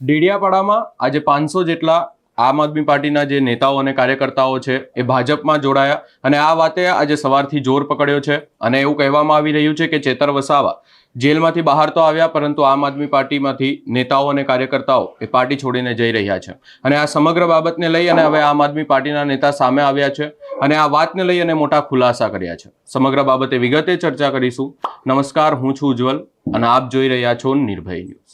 ડેડિયાપાડામાં આજે પાંચસો જેટલા આમ આદમી પાર્ટીના જે નેતાઓ અને કાર્યકર્તાઓ છે, એ ભાજપમાં જોડાયા અને આ વાતે આજે સવારથી જોર પકડ્યો છે અને એવું કહેવામાં આવી રહ્યું છે કે ચેતર વસાવા જેલમાંથી બહાર તો આવ્યા, પરંતુ આમ આદમી પાર્ટીમાંથી નેતાઓ અને કાર્યકર્તાઓ એ પાર્ટી છોડીને જઈ રહ્યા છે. અને આ સમગ્ર બાબતને લઈ અને હવે આમ આદમી પાર્ટીના નેતા સામે આવ્યા છે અને આ વાતને લઈ અને મોટા ખુલાસા કર્યા છે. સમગ્ર બાબતે વિગતે ચર્ચા કરીશું. નમસ્કાર, હું છું ઉજ્જવલ અને આપ જોઈ રહ્યા છો નિર્ભય ન્યૂઝ.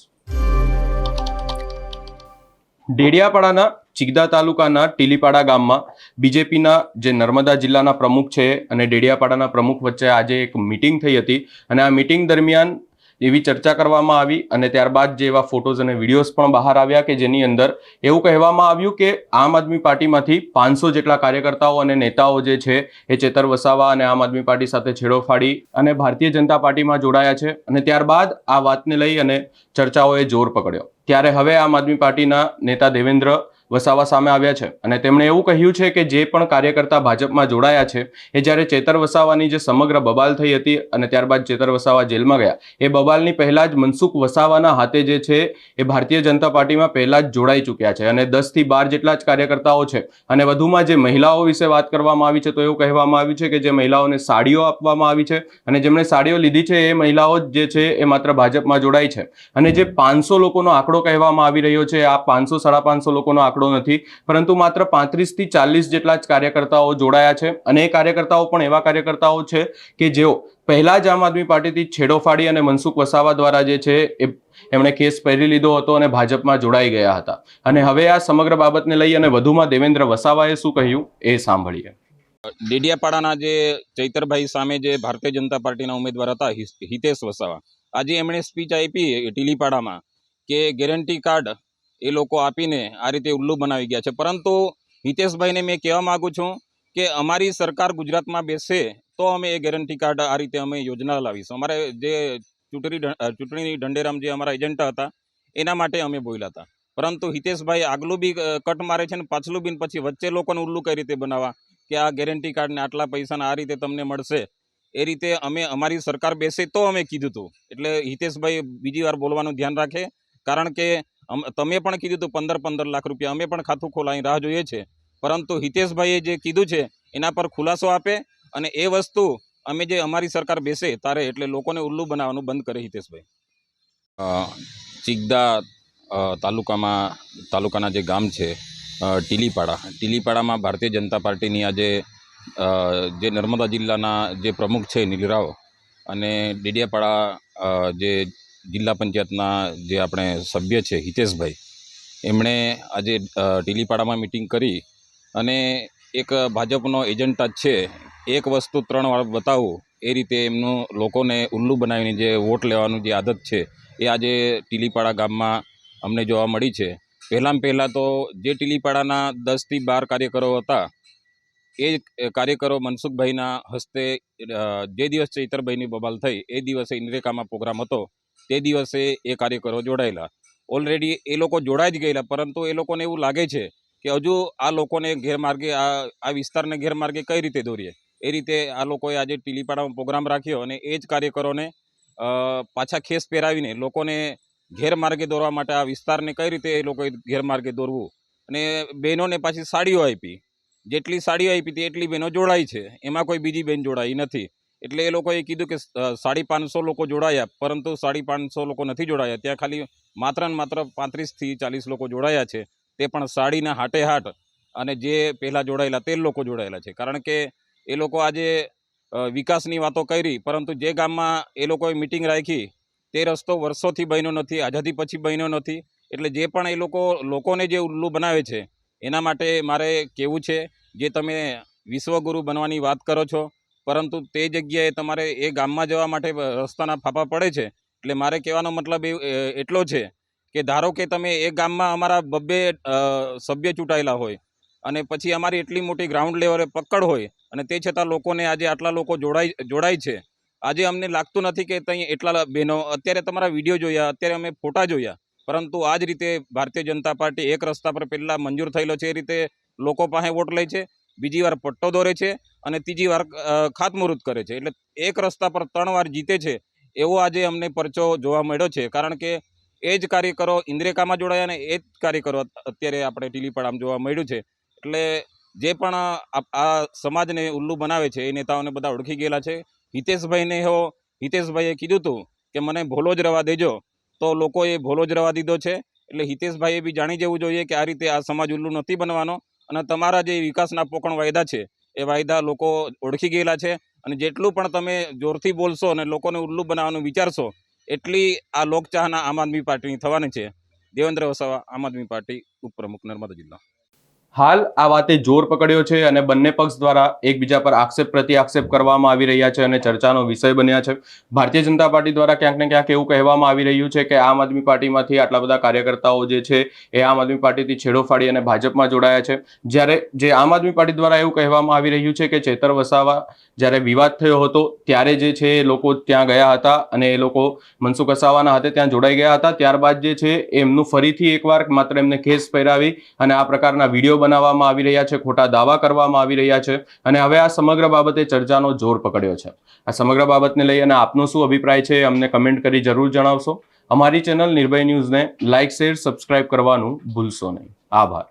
ડેડિયાપાડાના ચિગદા તાલુકાના ટીલીપાડા ગામમાં બીજેપીના જે નર્મદા જિલ્લાના પ્રમુખ છે અને ડેડિયાપાડાના પ્રમુખ વચ્ચે આજે એક મિટિંગ થઈ હતી અને આ મિટિંગ દરમિયાન એવી ચર્ચા કરવામાં આવી અને ત્યારબાદ જે એવા ફોટોઝ અને વિડીયોઝ પણ બહાર આવ્યા કે જેની અંદર એવું કહેવામાં આવ્યું કે આમ આદમી પાર્ટીમાંથી પાંચસો જેટલા કાર્યકર્તાઓ અને નેતાઓ જે છે એ ચેતર વસાવા અને આમ આદમી પાર્ટી સાથે છેડો ફાડી અને ભારતીય જનતા પાર્ટીમાં જોડાયા છે અને ત્યારબાદ આ વાતને લઈ અને ચર્ચાઓએ જોર પકડ્યો. ત્યારે હવે આમ આદમી પાર્ટીના નેતા દેવેન્દ્ર વસાવા સામે આવ્યા છે. અને તેમણે એવું કહ્યું છે કે જે પણ કાર્યકર્તા ભાજપમાં જોડાયા છે, એ જ્યારે ચેતર વસાવાની જે સમગ્ર બબાલ થઈ હતી અને ત્યારબાદ ચેતર વસાવા જેલમાં ગયા, એ બબાલની પહેલાં જ મનસુખ વસાવાના હાથે જે છે, એ ભારતીય જનતા પાર્ટીમાં પહેલાં જ જોડાઈ ચૂક્યા છે. અને દસથી બાર જેટલા જ કાર્યકર્તાઓ છે. અને વધુમાં જે મહિલાઓ વિશે વાત કરવામાં આવી છે, તો એવું કહેવામાં આવ્યું છે કે જે મહિલાઓને સાડીઓ આપવામાં આવી છે અને જેમણે સાડીઓ લીધી છે, એ મહિલાઓ જ છે, એ માત્ર ભાજપમાં જોડાઈ છે. અને જે પાંચસો લોકોનો આંકડો કહેવામાં આવી રહ્યો છે, આ પાંચસો, સાડા પાંચસો લોકોનો આંકડો નથી. પરંતુ માત્ર પાંત્રીસથી ચાલીસ જેટલા જ કાર્યકર્તાઓ જોડાયા છે. અને એ કાર્યકર્તાઓ પણ એવા કાર્યકર્તાઓ છે કે જેઓ પહેલા જ આમ આદમી પાર્ટીથી છેડો ફાડી અને મનસુખ વસાવા દ્વારા જે છે એ એમણે કેસ પહેરી લીધો હતો અને ભાજપમાં જોડાઈ ગયા હતા. અને હવે આ સમગ્ર બાબતને લઈ અને વધુમાં દેવેન્દ્ર વસાવાએ શું કહ્યું એ સાંભળીએ. ડેડિયાપાડાના જે ચૈતરભાઈ સામે જે ભારતીય જનતા પાર્ટીના ઉમેદવાર હતા હિતેશ વસાવા. આજે એમણે સ્પીચ આપી ટીલીપાડામાં કે ગેરંટી કાર્ડ એ લોકો આપીને આ રીતે ઉલ્લુ બનાવી ગયા છે. પરંતુ હિતેશભાઈને મેં કહેવા માગું છું કે અમારી સરકાર ગુજરાતમાં બેસે તો અમે એ ગેરંટી કાર્ડ આ રીતે અમે યોજના લાવીશું. અમારે જે ચૂંટણી ચૂંટણી ઢંઢેરામ જે અમારા એજન્ટા હતા, એના માટે અમે બોલ્યા હતા. પરંતુ હિતેશભાઈ આગલું બી કટ મારે છે ને પાછલું બી પછી વચ્ચે લોકોને ઉલ્લું કઈ રીતે બનાવવા કે આ ગેરંટી કાર્ડને આટલા પૈસાના આ રીતે તમને મળશે, એ રીતે અમે અમારી સરકાર બેસે તો અમે કીધું હતું એટલે હિતેશભાઈ બીજી વાર બોલવાનું ધ્યાન રાખે, કારણ કે તમે પણ કીધું હતું પંદર પંદર લાખ રૂપિયા. અમે પણ ખાતું ખોલાવી રાહ જોઈએ છે. પરંતુ હિતેશભાઈએ જે કીધું છે, એના પર ખુલાસો આપે અને એ વસ્તુ અમે જે અમારી સરકાર બેસે તારે એટલે લોકોને ઉલ્લુ બનાવવાનું બંધ કરે હિતેશભાઈ. ચિગદા તાલુકામાં, તાલુકાના જે ગામ છે ટીલીપાડા. ટીલીપાડામાં ભારતીય જનતા પાર્ટીની આજે જે નર્મદા જિલ્લાના જે પ્રમુખ છે, નીલરાવ અને ડેડિયાપાડા જે જિલ્લા પંચાયતના જે આપણે સભ્ય છે હિતેશભાઈ, એમણે આજે ટીલીપાડામાં મિટિંગ કરી અને એક ભાજપનો એજન્ટા જ છે. એક વસ્તુ ત્રણ વાર બતાવવું એ રીતે એમનું લોકોને ઉલ્લુ બનાવીને જે વોટ લેવાનું જે આદત છે, એ આજે ટીલીપાડા ગામમાં અમને જોવા મળી છે. પહેલાં પહેલાં તો જે ટીલીપાડાના દસથી બાર કાર્યકરો હતા, એ કાર્યકરો મનસુખભાઈના હસ્તે જે દિવસ ચૈતરભાઈની બબાલ થઈ, એ દિવસે ઇન્દ્રેકામાં પ્રોગ્રામ હતો. તે દિવસે એ કાર્યકરો જોડાયેલા. ઓલરેડી એ લોકો જોડાઈ જ ગયેલા, પરંતુ એ લોકોને એવું લાગે છે કે હજુ આ લોકોને ગેરમાર્ગે, આ આ વિસ્તારને ગેરમાર્ગે કઈ રીતે દોરીએ? એ રીતે આ લોકોએ આજે ટીલીપાડામાં પ્રોગ્રામ રાખ્યો અને એ જ કાર્યકરોને પાછા ખેસ પહેરાવીને લોકોને ગેરમાર્ગે દોરવા માટે આ વિસ્તારને કઈ રીતે એ લોકોએ ગેરમાર્ગે દોરવું? અને બહેનોને પાછી સાડીઓ આપી. જેટલી સાડીઓ આપી હતી એટલી બહેનો જોડાઈ છે. એમાં કોઈ બીજી બહેન જોડાઈ નથી. એટલે એ લોકોએ કીધું કે સાડી પાંચસો લોકો જોડાયા, પરંતુ સાડી પાંચસો લોકો નથી જોડાયા. ત્યાં ખાલી માત્ર ને માત્ર પાંત્રીસથી ચાલીસ લોકો જોડાયા છે. તે પણ સાડીના હાટે હાટ અને જે પહેલાં જોડાયેલા તે લોકો જોડાયેલા છે. કારણ કે એ લોકો આજે વિકાસની વાતો કરી, પરંતુ જે ગામમાં એ લોકોએ મિટિંગ રાખી, તે રસ્તો વર્ષોથી બન્યો નથી, આઝાદી પછી બન્યો નથી. એટલે જે પણ એ લોકો, લોકોને જે ઉલ્લુ બનાવે છે, એના માટે મારે કહેવું છે, જે તમે વિશ્વગુરુ બનવાની વાત કરો છો પરંતુ તે જગ્યાએ તમારે એ ગામમાં જવા માટે રસ્તાના ફાફા પડે છે. એટલે મારે કહેવાનો મતલબ એટલો છે કે ધારો કે તમે એ ગામમાં અમારા બબ્બે સભ્ય ચૂંટાયેલા હોય અને પછી અમારી એટલી મોટી ગ્રાઉન્ડ લેવલે પકડ હોય અને તે છતાં લોકોને આજે આટલા લોકો જોડાઈ, જોડાય છે. આજે અમને લાગતું નથી કે ત્યાં એટલા બહેનો, અત્યારે તમારા વીડિયો જોયા, અત્યારે અમે ફોટા જોયા, પરંતુ આ જ રીતે ભારતીય જનતા પાર્ટી એક રસ્તા પર પહેલાં મંજૂર થયેલો છે એ રીતે લોકો પાસે વોટ લે છે. બીજી વાર પટ્ટો દોરે છે. અને ત્રીજી વાર ખાતમુહૂર્ત કરે છે. એટલે એક રસ્તા પર ત્રણ વાર જીતે છે, એવો આજે અમને પરચો જોવા મળ્યો છે. કારણ કે એ જ કાર્યકરો ઇન્દ્રેકામાં જોડાયા અને એ જ કાર્યકરો અત્યારે આપણે ટીલીપાડામાં જોવા મળ્યું છે. એટલે જે પણ આ આ સમાજને ઉલ્લુ બનાવે છે, એ નેતાઓને બધા ઓળખી ગયેલા છે. હિતેશભાઈને એવો હિતેશભાઈએ કીધું હતું કે મને ભોલો જ રવા દેજો. તો લોકોએ ભોલો જ રવા દીધો છે. એટલે હિતેશભાઈએ બી જાણી જવું જોઈએ કે આ રીતે આ સમાજ ઉલ્લુ નથી બનવાનો. અને તમારા જે વિકાસના પોકણ વાયદા છે એ વાયદા લોકો ઓળખી ગયેલા છે. અને જેટલું પણ તમે જોરથી બોલશો અને લોકોને ઉલ્લુ બનાવવાનું વિચારશો, એટલી આ લોકચાહના આમ આદમી પાર્ટીની થવાની છે. દેવેન્દ્ર વસાવા આમ આદમી પાર્ટી ઉપપ્રમુખ નર્મદા જિલ્લા. હાલ આ વાતે જોર પકડ્યો છે અને બંને પક્ષ દ્વારા એકબીજા પર આક્ષેપ પ્રતિ આક્ષેપ કરવામાં આવી રહ્યા છે અને ચર્ચાનો વિષય બન્યા છે. ભારતીય જનતા પાર્ટી દ્વારા ક્યાંક ને ક્યાંક એવું કહેવામાં આવી રહ્યું છે કે આમ આદમી પાર્ટીમાંથી આટલા બધા કાર્યકર્તાઓ જે છે એ આમ આદમી પાર્ટીથી છેડો ફાડી અને ભાજપમાં જોડાયા છે. જ્યારે જે આમ આદમી પાર્ટી દ્વારા એવું કહેવામાં આવી રહ્યું છે કે ચેતર વસાવા જ્યારે વિવાદ થયો હતો, ત્યારે જે છે એ લોકો ત્યાં ગયા હતા અને એ લોકો મનસુખ વસાવાના હાથે ત્યાં જોડાઈ ગયા હતા. ત્યારબાદ જે છે એમનું ફરીથી એકવાર માત્ર એમને કેસ પહેરાવી અને આ પ્રકારના વીડિયો બનાવવામાં આવી રહ્યા છે, ખોટા દાવા કરવામાં આવી રહ્યા છે અને હવે આ સમગ્ર બાબતે ચર્ચાનો જોર પકડ્યો છે. આ સમગ્ર બાબતને લઈ અને આપનો શું અભિપ્રાય છે અમને કમેન્ટ કરી જરૂર જણાવશો. અમારી ચેનલ નિર્ભય ન્યૂઝને લાઇક, શેર, સબસ્ક્રાઇબ કરવાનું ભૂલશો નહીં. આભાર.